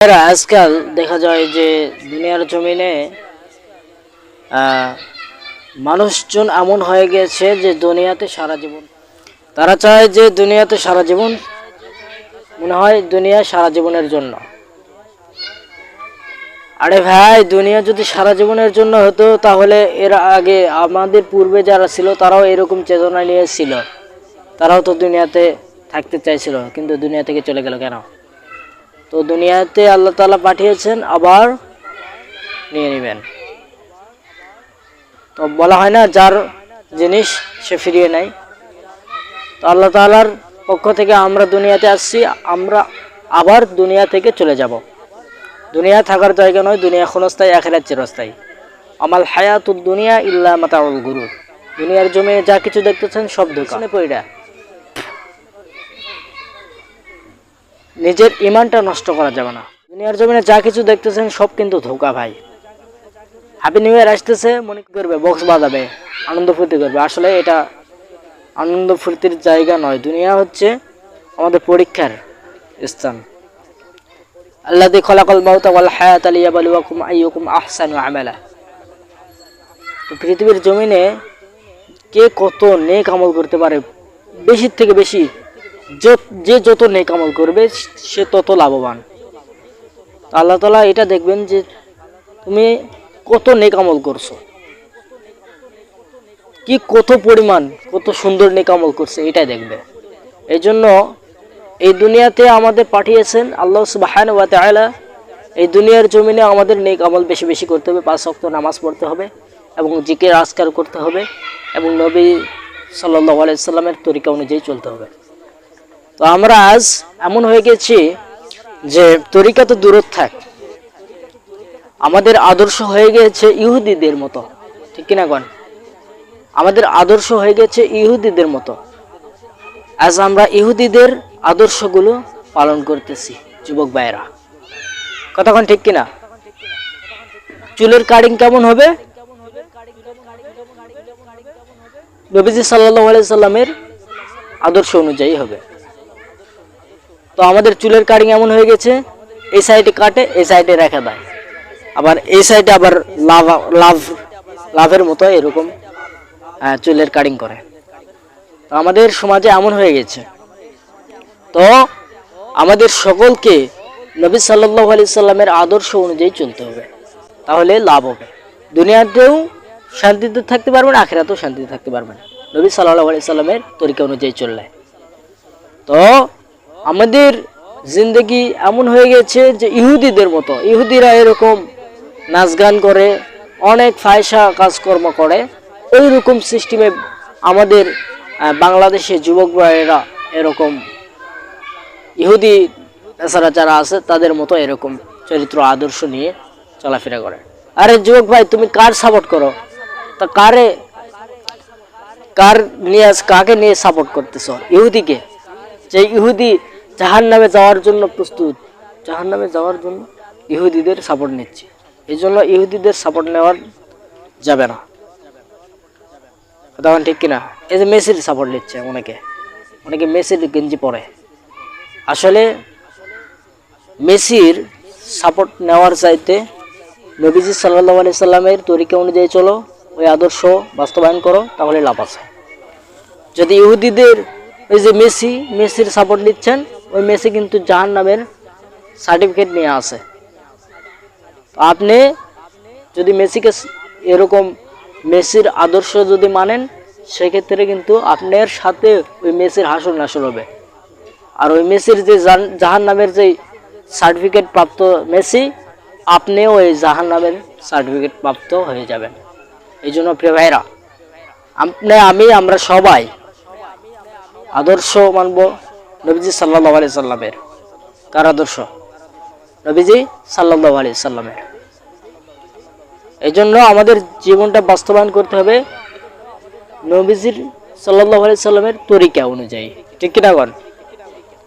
এরা আজকাল দেখা যায় যে দুনিয়ার জমিনে মানুষজন এমন হয়ে গেছে যে দুনিয়াতে সারা জীবন। তারা চায় যে দুনিয়াতে সারা জীবন, মনে হয় দুনিয়া সারা জীবনের জন্য। আরে ভাই, দুনিয়া যদি সারা জীবনের জন্য হতো, তাহলে এর আগে আমাদের পূর্বে যারা ছিল, তারাও এরকম চেতনা নিয়েছিল তারাও তো দুনিয়াতে থাকতে চাইছিল, কিন্তু দুনিয়া থেকে চলে গেল কেন? তো দুনিয়াতে আল্লাহ তাআলা পাঠিয়েছেন, আবার নিয়ে নেবেন। তো বলা হয় না, যার জিনিস সে ফিরিয়ে নেয়। তো আল্লাহ তাআলার পক্ষ থেকে আমরা দুনিয়াতে আসছি, আমরা আবার দুনিয়া থেকে চলে যাব। দুনিয়া থাকার জায়গা নয়, দুনিয়া ক্ষণস্থায়ী, আখেরাত চিরস্থায়ী। আমাল হায়াতুদ দুনিয়া ইল্লা মাতাউল গুরু দুনিয়ার জমি যা কিছু দেখতেছেন সব দোকানে। পইরা নিজের ইমানটা নষ্ট করা যাবে না। দুনিয়ার জমিনে যা কিছু দেখতেছেন, সব কিন্তু ধোকা ভাই। হ্যাপি নিউ ইয়ার আসতেছে, মনে করবে বক্স বাজাবে, আনন্দ ফুর্তি করবে। আসলে এটা আনন্দ ফুর্তির জায়গা নয়। দুনিয়া হচ্ছে আমাদের পরীক্ষার স্থান। আল্লাহ খলাকল মাউতা হায়াত লিয়াবলুয়াকুম আইয়ুকুম আহসানু আমেলা। তো পৃথিবীর জমিনে কে কত নেক আমল করতে পারে, বেশির থেকে বেশি যে যত নেকামল করবে, সে তত লাভবান। আল্লাহ তালা এটা দেখবেন যে তুমি কত নেকামল করছ। কি কত পরিমাণ, কত সুন্দর নেকামল করছে, এটাই দেখবে। এই জন্য এই দুনিয়াতে আমাদের পাঠিয়েছেন আল্লাহ সুবাহান ওয়া তাআলা। এই দুনিয়ার জমিনে আমাদের নেক আমল বেশি বেশি করতে হবে, পাঁচ ওয়াক্ত নামাজ পড়তে হবে এবং জিকির আজকার করতে হবে এবং নবী সাল্লাহ আলাইসাল্লামের তরিকা অনুযায়ী চলতে হবে। তো আমরা আজ এমন হয়ে গেছি যে তরিকা তো দূরত থাক। আমাদের আদর্শ হয়ে গেছে ইহুদিদের মতো। ঠিক কিনা গণ আমাদের আদর্শ হয়ে গেছে ইহুদিদের মতো। আজ আমরা ইহুদিদের আদর্শগুলো পালন করতেছি, যুবক ভাইয়েরা। কতক্ষণ ঠিক কিনা? চুলের কাটিং কেমন হবে? নবীজি সাল্লাহ সাল্লামের আদর্শ অনুযায়ী হবে। তো আমাদের চুলের কাটিং এমন হয়ে গেছে, এই সাইডে কাটে, এই সাইডে রেখে দেয়। আবার এই সাইডে আবার লাভ লাভ, লাভের মতো এরকম চুলের কাটিং করে। তো আমাদের সমাজে এমন হয়ে গেছে। তো আমাদের সকলকে নবী সাল্লাহ আলি সাল্লামের আদর্শ অনুযায়ী চলতে হবে। তাহলে লাভ হবে। দুনিয়াতেও শান্তিতে থাকতে পারবেন আখেরাতেও শান্তিতে থাকতে পারবেন নবী সাল্লাহ আলি সাল্লামের তরিকা অনুযায়ী চললে। তো আমাদের জিন্দগি এমন হয়ে গেছে যে ইহুদিদের মতো ইহুদিরা এরকম নাচ গান করে অনেক ফায়সা কাজকর্ম করে। ওই রকম সিস্টেমে আমাদের আহ, বাংলাদেশের যুবক ভাইয়েরা এরকম ইহুদি এছাড়া যারা আছে তাদের মতো এরকম চরিত্র আদর্শ নিয়ে চলাফেরা করে। আরে যুবক ভাই তুমি কার সাপোর্ট করো? তা কারে কার নিয়ে কাকে নিয়ে সাপোর্ট করতেছ? ইহুদিকে? যে ইহুদি জাহান নামে যাওয়ার জন্য প্রস্তুত জাহান নামে যাওয়ার জন্য ইহুদিদের সাপোর্ট নিচ্ছে। এই জন্য ইহুদিদের সাপোর্ট নেওয়ার যাবে না। তখন ঠিক কিনা? এই যে মেসির সাপোর্ট নিচ্ছে অনেকে। অনেকে মেসির গেঞ্জি পরে। আসলে মেসির সাপোর্ট নেওয়ার চাইতে নবীজি সাল্লাহ আলি সাল্লামের তরিকা অনুযায়ী চলো, ওই আদর্শ বাস্তবায়ন করো, তাহলে লাভ আছে। যদি ইহুদিদের ওই যে মেসি, মেসির সাপোর্ট নিচ্ছেন, ওই মেসি কিন্তু জাহান নামের সার্টিফিকেট নিয়ে আসে আপনি যদি মেসিকে এরকম মেসির আদর্শ যদি মানেন, সেক্ষেত্রে কিন্তু আপনার সাথে ওই মেসির হাসর নাসর হবে। আর ওই মেসির যে জাহান নামের যে সার্টিফিকেট প্রাপ্ত মেসি, আপনিও ওই জাহান নামের সার্টিফিকেট প্রাপ্ত হয়ে যাবেন। এই জন্য প্রিয় ভাইরা আপনি, আমি, আমরা সবাই আদর্শ মানব নবীজি সাল্লাহ আলি সাল্লামের। কার আদর্শ? নবীজি সাল্লাহ আলি সাল্লামের। এই জন্য আমাদের জীবনটা বাস্তবায়ন করতে হবে নবীজির সাল্লাহ আলি সাল্লামের তরিকা অনুযায়ী। ঠিক কিনা বল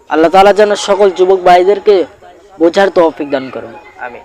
আল্লাহ তালা যেন সকল যুবক ভাইদেরকে বোঝার তৌফিক দান করুন। আমি